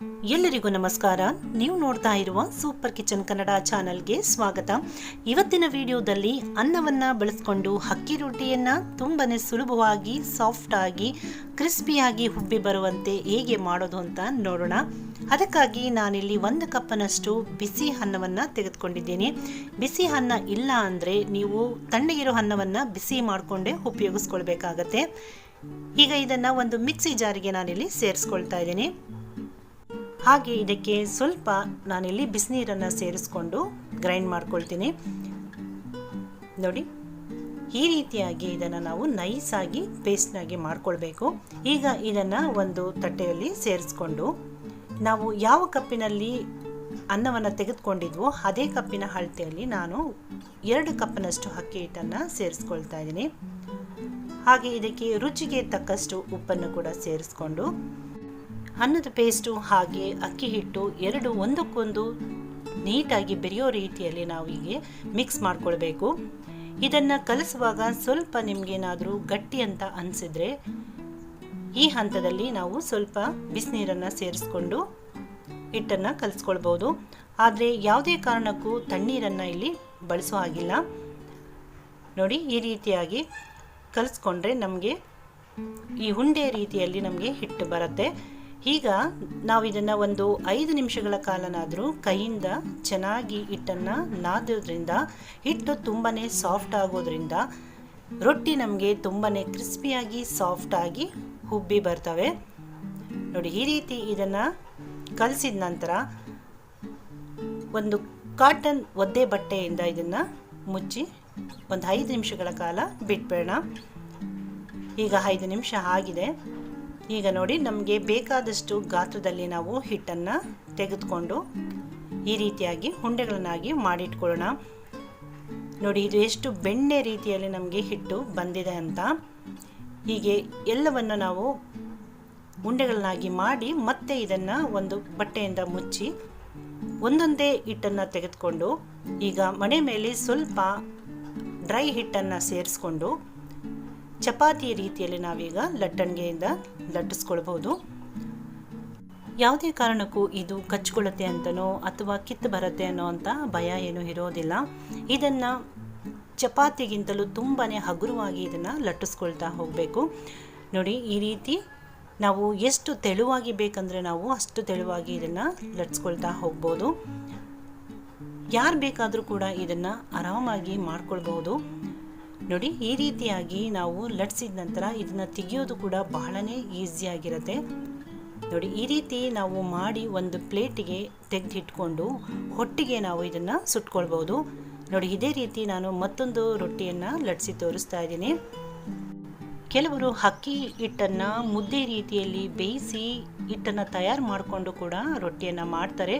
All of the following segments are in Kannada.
ಎಲ್ಲರಿಗೂ ನಮಸ್ಕಾರ. ನೀವು ನೋಡ್ತಾ ಇರುವ ಸೂಪರ್ ಕಿಚನ್ ಕನ್ನಡ ಚಾನಲ್ಗೆ ಸ್ವಾಗತ. ಇವತ್ತಿನ ವಿಡಿಯೋದಲ್ಲಿ ಅನ್ನವನ್ನ ಬಳಸ್ಕೊಂಡು ಅಕ್ಕಿ ರೊಟ್ಟಿಯನ್ನ ತುಂಬಾನೇ ಸುಲಭವಾಗಿ ಸಾಫ್ಟ್ ಆಗಿ ಕ್ರಿಸ್ಪಿಯಾಗಿ ಹುಬ್ಬಿ ಬರುವಂತೆ ಹೇಗೆ ಮಾಡೋದು ಅಂತ ನೋಡೋಣ. ಅದಕ್ಕಾಗಿ ನಾನಿಲ್ಲಿ ಒಂದು ಕಪ್ಪನಷ್ಟು ಬಿಸಿ ಅನ್ನವನ್ನ ತೆಗೆದುಕೊಂಡಿದ್ದೀನಿ. ಬಿಸಿ ಅನ್ನ ಇಲ್ಲ ಅಂದರೆ ನೀವು ತಣ್ಣಗಿರೋ ಅನ್ನವನ್ನ ಬಿಸಿ ಮಾಡಿಕೊಂಡೇ ಉಪಯೋಗಿಸ್ಕೊಳ್ಬೇಕಾಗತ್ತೆ. ಈಗ ಇದನ್ನು ಒಂದು ಮಿಕ್ಸಿ ಜಾರಿಗೆ ನಾನಿಲ್ಲಿ ಸೇರಿಸ್ಕೊಳ್ತಾ ಇದ್ದೀನಿ. ಹಾಗೆ ಇದಕ್ಕೆ ಸ್ವಲ್ಪ ನಾನಿಲ್ಲಿ ಬಿಸಿನೀರನ್ನು ಸೇರಿಸ್ಕೊಂಡು ಗ್ರೈಂಡ್ ಮಾಡ್ಕೊಳ್ತೀನಿ. ನೋಡಿ, ಈ ರೀತಿಯಾಗಿ ಇದನ್ನು ನಾವು ನೈಸಾಗಿ ಪೇಸ್ಟ್ನಾಗಿ ಮಾಡಿಕೊಳ್ಬೇಕು. ಈಗ ಇದನ್ನು ಒಂದು ತಟ್ಟೆಯಲ್ಲಿ ಸೇರಿಸ್ಕೊಂಡು ನಾವು ಯಾವ ಕಪ್ಪಿನಲ್ಲಿ ಅನ್ನವನ್ನು ತೆಗೆದುಕೊಂಡಿದ್ವೋ ಅದೇ ಕಪ್ಪಿನ ಅಳತೆಯಲ್ಲಿ ನಾನು ಎರಡು ಕಪ್ಪಿನಷ್ಟು ಅಕ್ಕಿ ಹಿಟ್ಟನ್ನು ಸೇರಿಸ್ಕೊಳ್ತಾ ಇದ್ದೀನಿ. ಹಾಗೆ ಇದಕ್ಕೆ ರುಚಿಗೆ ತಕ್ಕಷ್ಟು ಉಪ್ಪನ್ನು ಕೂಡ ಸೇರಿಸ್ಕೊಂಡು ಅನ್ನದ ಪೇಸ್ಟು ಹಾಗೆ ಅಕ್ಕಿ ಹಿಟ್ಟು ಎರಡು ಒಂದಕ್ಕೊಂದು ನೀಟಾಗಿ ಬೆರೆಯೋ ರೀತಿಯಲ್ಲಿ ನಾವು ಹೀಗೆ ಮಿಕ್ಸ್ ಮಾಡ್ಕೊಳ್ಬೇಕು. ಇದನ್ನು ಕಲಿಸುವಾಗ ಸ್ವಲ್ಪ ನಿಮಗೇನಾದರೂ ಗಟ್ಟಿ ಅಂತ ಅನಿಸಿದ್ರೆ ಈ ಹಂತದಲ್ಲಿ ನಾವು ಸ್ವಲ್ಪ ಬಿಸಿನೀರನ್ನು ಸೇರಿಸ್ಕೊಂಡು ಹಿಟ್ಟನ್ನು ಕಲಿಸ್ಕೊಳ್ಬೋದು. ಆದರೆ ಯಾವುದೇ ಕಾರಣಕ್ಕೂ ತಣ್ಣೀರನ್ನು ಇಲ್ಲಿ ಬಳಸೋ ಹಾಗಿಲ್ಲ. ನೋಡಿ ಈ ರೀತಿಯಾಗಿ ಕಲಿಸ್ಕೊಂಡ್ರೆ ನಮಗೆ ಈ ಉಂಡೆ ರೀತಿಯಲ್ಲಿ ನಮಗೆ ಹಿಟ್ಟು ಬರುತ್ತೆ. ಈಗ ನಾವು ಇದನ್ನು ಒಂದು ಐದು ನಿಮಿಷಗಳ ಕಾಲನಾದರೂ ಕೈಯಿಂದ ಚೆನ್ನಾಗಿ ಹಿಟ್ಟನ್ನು ನಾದೋದ್ರಿಂದ ಹಿಟ್ಟು ತುಂಬಾ ಸಾಫ್ಟ್ ಆಗೋದ್ರಿಂದ ರೊಟ್ಟಿ ನಮಗೆ ತುಂಬಾ ಕ್ರಿಸ್ಪಿಯಾಗಿ ಸಾಫ್ಟಾಗಿ ಹುಬ್ಬಿ ಬರ್ತವೆ. ನೋಡಿ, ಈ ರೀತಿ ಇದನ್ನು ಕಲಸಿದ ನಂತರ ಒಂದು ಕಾಟನ್ ಒದ್ದೆ ಬಟ್ಟೆಯಿಂದ ಇದನ್ನು ಮುಚ್ಚಿ ಒಂದು ಐದು ನಿಮಿಷಗಳ ಕಾಲ ಬಿಟ್ಬೇಡ ಈಗ ಐದು ನಿಮಿಷ ಆಗಿದೆ. ಈಗ ನೋಡಿ ನಮಗೆ ಬೇಕಾದಷ್ಟು ಗಾತ್ರದಲ್ಲಿ ನಾವು ಹಿಟ್ಟನ್ನು ತೆಗೆದುಕೊಂಡು ಈ ರೀತಿಯಾಗಿ ಉಂಡೆಗಳನ್ನಾಗಿ ಮಾಡಿಟ್ಕೊಳ್ಳೋಣ. ನೋಡಿ ಇದು ಎಷ್ಟು ಬೆಣ್ಣೆ ರೀತಿಯಲ್ಲಿ ನಮಗೆ ಹಿಟ್ಟು ಬಂದಿದೆ ಅಂತ. ಹೀಗೆ ಎಲ್ಲವನ್ನು ನಾವು ಉಂಡೆಗಳನ್ನಾಗಿ ಮಾಡಿ ಮತ್ತೆ ಇದನ್ನು ಒಂದು ಬಟ್ಟೆಯಿಂದ ಮುಚ್ಚಿ ಒಂದೊಂದೇ ಹಿಟ್ಟನ್ನು ತೆಗೆದುಕೊಂಡು ಈಗ ಮಣೆ ಮೇಲೆ ಸ್ವಲ್ಪ ಡ್ರೈ ಹಿಟ್ಟನ್ನು ಸೇರಿಸ್ಕೊಂಡು ಚಪಾತಿ ರೀತಿಯಲ್ಲಿ ನಾವೀಗ ಲಟ್ಟಣಿಗೆಯಿಂದ ಲಟ್ಟಿಸ್ಕೊಳ್ಬೋದು ಯಾವುದೇ ಕಾರಣಕ್ಕೂ ಇದು ಕಚ್ಕೊಳ್ಳುತ್ತೆ ಅಂತನೋ ಅಥವಾ ಕಿತ್ತು ಬರುತ್ತೆ ಅನ್ನೋ ಅಂತ ಭಯ ಏನೂ ಇರೋದಿಲ್ಲ. ಇದನ್ನು ಚಪಾತಿಗಿಂತಲೂ ತುಂಬಾ ಹಗುರವಾಗಿ ಇದನ್ನು ಲಟ್ಟಿಸ್ಕೊಳ್ತಾ ಹೋಗಬೇಕು. ನೋಡಿ, ಈ ರೀತಿ ನಾವು ಎಷ್ಟು ತೆಳುವಾಗಿ ಬೇಕಂದರೆ ನಾವು ಅಷ್ಟು ತೆಳುವಾಗಿ ಇದನ್ನು ಲಟ್ಸ್ಕೊಳ್ತಾ ಹೋಗ್ಬೋದು. ಯಾರು ಬೇಕಾದರೂ ಕೂಡ ಇದನ್ನು ಆರಾಮಾಗಿ ಮಾಡ್ಕೊಳ್ಬೋದು ನೋಡಿ, ಈ ರೀತಿಯಾಗಿ ನಾವು ಲಟ್ಸಿದ ನಂತರ ಇದನ್ನು ತೆಗೆಯೋದು ಕೂಡ ಬಹಳನೇ ಈಸಿಯಾಗಿರುತ್ತೆ ನೋಡಿ, ಈ ರೀತಿ ನಾವು ಮಾಡಿ ಒಂದು ಪ್ಲೇಟಿಗೆ ತೆಗೆದಿಟ್ಕೊಂಡು ಹೊಟ್ಟಿಗೆ ನಾವು ಇದನ್ನು ಸುಟ್ಕೊಳ್ಬೋದು. ನೋಡಿ, ಇದೇ ರೀತಿ ನಾನು ಮತ್ತೊಂದು ರೊಟ್ಟಿಯನ್ನು ಲಟ್ಸಿ ತೋರಿಸ್ತಾ ಇದ್ದೀನಿ. ಕೆಲವರು ಅಕ್ಕಿ ಹಿಟ್ಟನ್ನು ಮುದ್ದೆ ರೀತಿಯಲ್ಲಿ ಬೇಯಿಸಿ ಹಿಟ್ಟನ್ನು ತಯಾರು ಮಾಡಿಕೊಂಡು ಕೂಡ ರೊಟ್ಟಿಯನ್ನು ಮಾಡ್ತಾರೆ.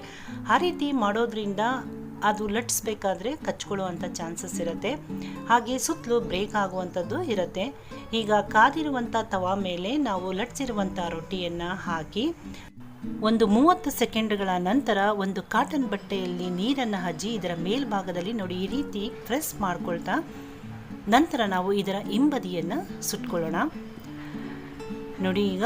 ಆ ರೀತಿ ಮಾಡೋದ್ರಿಂದ ಅದು ಲಟ್ಸ್ಬೇಕಾದ್ರೆ ಕಚ್ಕೊಳ್ಳುವಂಥ ಚಾನ್ಸಸ್ ಇರುತ್ತೆ. ಹಾಗೆ ಸುತ್ತಲೂ ಬ್ರೇಕ್ ಆಗುವಂಥದ್ದು ಇರುತ್ತೆ. ಈಗ ಕಾದಿರುವಂಥ ತವಾ ಮೇಲೆ ನಾವು ಲಟ್ಸಿರುವಂಥ ರೊಟ್ಟಿಯನ್ನು ಹಾಕಿ ಒಂದು ಮೂವತ್ತು ಸೆಕೆಂಡ್ಗಳ ನಂತರ ಒಂದು ಕಾಟನ್ ಬಟ್ಟೆಯಲ್ಲಿ ನೀರನ್ನು ಹಜ್ಜಿ ಇದರ ಮೇಲ್ಭಾಗದಲ್ಲಿ ನೋಡಿ ಈ ರೀತಿ ಪ್ರೆಸ್ ಮಾಡ್ಕೊಳ್ತಾ ನಂತರ ನಾವು ಇದರ ಹಿಂಬದಿಯನ್ನು ಸುಟ್ಕೊಳ್ಳೋಣ. ನೋಡಿ ಈಗ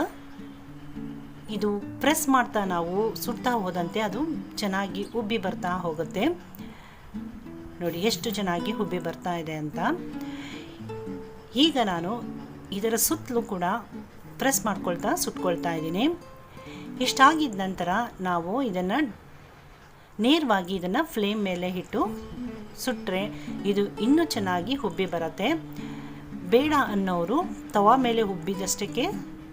ಇದು ಪ್ರೆಸ್ ಮಾಡ್ತಾ ನಾವು ಸುಡ್ತಾ ಹೋದಂತೆ ಅದು ಚೆನ್ನಾಗಿ ಉಬ್ಬಿ ಬರ್ತಾ ಹೋಗುತ್ತೆ. ನೋಡಿ ಎಷ್ಟು ಚೆನ್ನಾಗಿ ಉಬ್ಬಿ ಬರ್ತಾ ಇದೆ ಅಂತ. ಈಗ ನಾನು ಇದರ ಸುತ್ತಲೂ ಕೂಡ ಪ್ರೆಸ್ ಮಾಡ್ಕೊಳ್ತಾ ಸುಟ್ಕೊಳ್ತಾ ಇದ್ದೀನಿ. ಇಷ್ಟಾಗಿದ್ದ ನಂತರ ನಾವು ಇದನ್ನು ನೇರವಾಗಿ ಇದನ್ನು ಫ್ಲೇಮ್ ಮೇಲೆ ಇಟ್ಟು ಸುಟ್ಟರೆ ಇದು ಇನ್ನೂ ಚೆನ್ನಾಗಿ ಹುಬ್ಬಿ ಬರುತ್ತೆ. ಬೇಡ ಅನ್ನೋರು ತವಾ ಮೇಲೆ ಹುಬ್ಬಿದಷ್ಟಕ್ಕೆ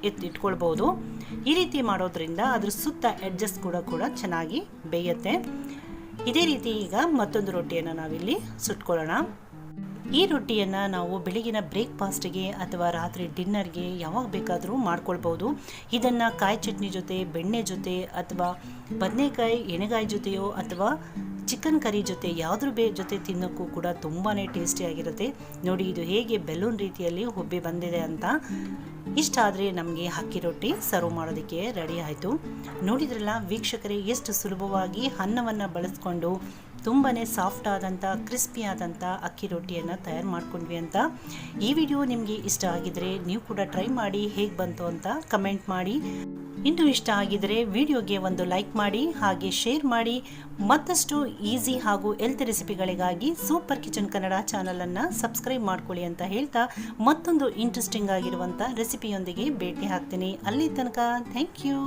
ಎತ್ತಿಟ್ಕೊಳ್ಬೋದು ಈ ರೀತಿ ಮಾಡೋದ್ರಿಂದ ಅದ್ರ ಸುತ್ತ ಎಡ್ಜಸ್ ಕೂಡ ಕೂಡ ಚೆನ್ನಾಗಿ ಬೇಯುತ್ತೆ. ಇದೇ ರೀತಿ ಈಗ ಮತ್ತೊಂದು ರೊಟ್ಟಿಯನ್ನು ನಾವಿಲ್ಲಿ ಸುಟ್ಕೊಳ್ಳೋಣ. ಈ ರೊಟ್ಟಿಯನ್ನು ನಾವು ಬೆಳಗಿನ ಬ್ರೇಕ್ಫಾಸ್ಟ್ಗೆ ಅಥವಾ ರಾತ್ರಿ ಡಿನ್ನರ್ಗೆ ಯಾವಾಗ ಬೇಕಾದರೂ ಮಾಡ್ಕೊಳ್ಬೋದು. ಇದನ್ನು ಕಾಯಿ ಚಟ್ನಿ ಜೊತೆ, ಬೆಣ್ಣೆ ಜೊತೆ ಅಥವಾ ಬದನೆಕಾಯಿ, ಎಣೆಗಾಯಿ ಜೊತೆಯೋ ಅಥವಾ ಚಿಕನ್ ಕರಿ ಜೊತೆ ಯಾವುದ್ರ ಬೇ ಜೊತೆ ತಿನ್ನೋಕ್ಕೂ ಕೂಡ ತುಂಬಾ ಟೇಸ್ಟಿಯಾಗಿರುತ್ತೆ ನೋಡಿ, ಇದು ಹೇಗೆ ಬೆಲೂನ್ ರೀತಿಯಲ್ಲಿ ಹುಬ್ಬಿ ಬಂದಿದೆ ಅಂತ. ಇಷ್ಟಾದರೆ ನಮಗೆ ಅಕ್ಕಿ ರೊಟ್ಟಿ ಸರ್ವ್ ಮಾಡೋದಕ್ಕೆ ರೆಡಿ ಆಯಿತು. ನೋಡಿದ್ರಲ್ಲ ವೀಕ್ಷಕರೇ, ಎಷ್ಟು ಸುಲಭವಾಗಿ ಅನ್ನವನ್ನು ಬಳಸ್ಕೊಂಡು ತುಂಬಾ ಸಾಫ್ಟ್ ಆದಂಥ ಕ್ರಿಸ್ಪಿ ಆದಂಥ ಅಕ್ಕಿ ರೊಟ್ಟಿಯನ್ನು ತಯಾರು ಮಾಡ್ಕೊಂಡ್ವಿ ಅಂತ. ಈ ವಿಡಿಯೋ ನಿಮಗೆ ಇಷ್ಟ ಆಗಿದರೆ ನೀವು ಕೂಡ ಟ್ರೈ ಮಾಡಿ ಹೇಗೆ ಬಂತು ಅಂತ ಕಮೆಂಟ್ ಮಾಡಿ. ಇನ್ನು ಇಷ್ಟ ಆಗಿದರೆ ವಿಡಿಯೋಗೆ ಒಂದು ಲೈಕ್ ಮಾಡಿ, ಹಾಗೆ ಶೇರ್ ಮಾಡಿ. ಮತ್ತಷ್ಟು ಈಸಿ ಹಾಗೂ ಹೆಲ್ತ್ ರೆಸಿಪಿಗಳಿಗಾಗಿ ಸೂಪರ್ ಕಿಚನ್ ಕನ್ನಡ ಚಾನಲನ್ನು ಸಬ್ಸ್ಕ್ರೈಬ್ ಮಾಡ್ಕೊಳ್ಳಿ ಅಂತ ಹೇಳ್ತಾ ಮತ್ತೊಂದು ಇಂಟ್ರೆಸ್ಟಿಂಗ್ ಆಗಿರುವಂಥ ರೆಸಿಪಿಯೊಂದಿಗೆ ಭೇಟಿ ಹಾಕ್ತೀನಿ ಅಲ್ಲಿ ತನಕ ಥ್ಯಾಂಕ್ ಯು